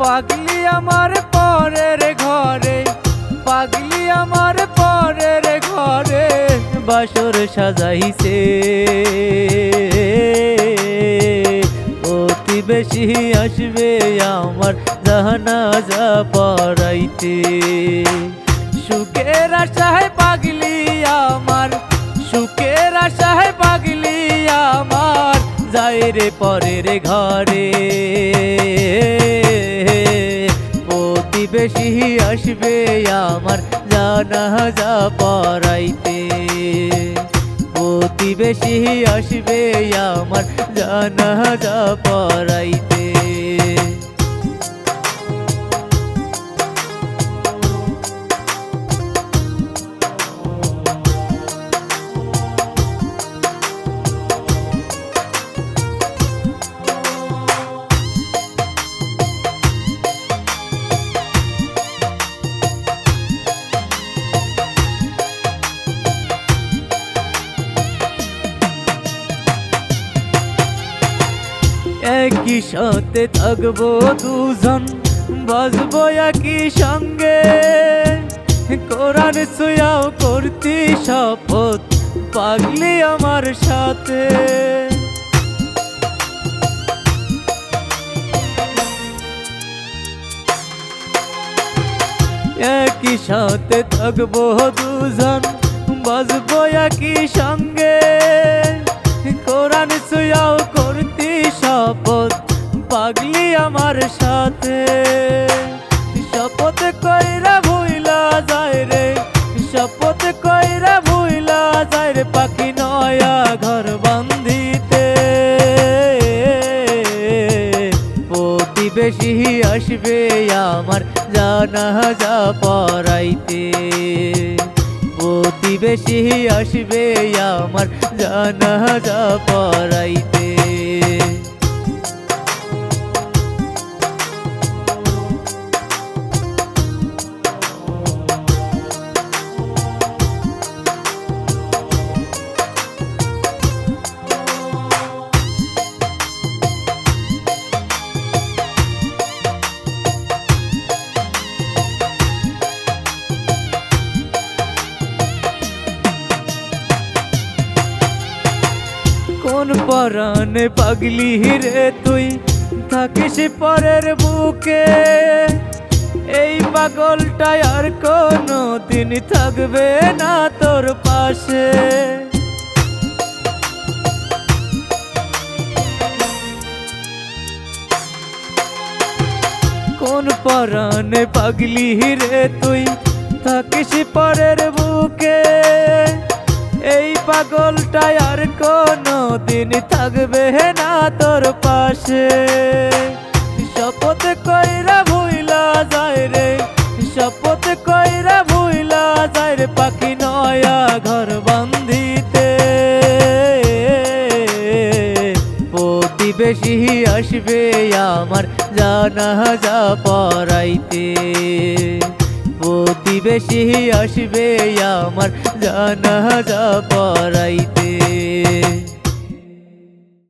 পাগলি আমার পরের ঘরে পাগলি আমার পরের বাসর সাজাইছে। অতি বেশি আসবে আমার জানাজা পড়াইতে। সুখের আশায় পাগলি আমার, সুখের আশায় পাগলি আমার, যাই রে পরের ঘরে। প্রতিবেশী আসবে আমার জানাজা পড়াইতে। প্রতিবেশী আসবে আমার জানাজা পড়াইতে। একই সাথে থাকব দুজন। বাজবো একই সঙ্গে। কোরআন সুয়াও করতি শপথ পাগলি আমার সাথে। একই সাথে থাকব দুজন। বাজবো একই সঙ্গে। নয়া ঘর বান্ধিতে। প্রতিবেশী আসবে আমার জানাজা পড়াইতে। প্রতিবেশী আসবে আমার জানাজা পড়াইতে। কোন পরাণে পাগলি হিরে তুই? থাকিস পরের বুকে। এই পাগলটা আর কোনো দিন থাকবে না তোর পাশে। কোন পরাণে পাগলি হিরে তুই? থাকিস পরের বুকে। এই পাগলটা আর কোনো দিন থাকবে না তোর পাশে। শপথ কইরা ভুইলা যায় রে, শপথ কইরা ভুইলা যায় রে পাখি নয়া ঘর বান্ধিতে। প্রতিবেশী আসবে আমার জানাজা পড়াইতে। প্রতিবেশী আসবে আমার জানা যা পড়াইতে।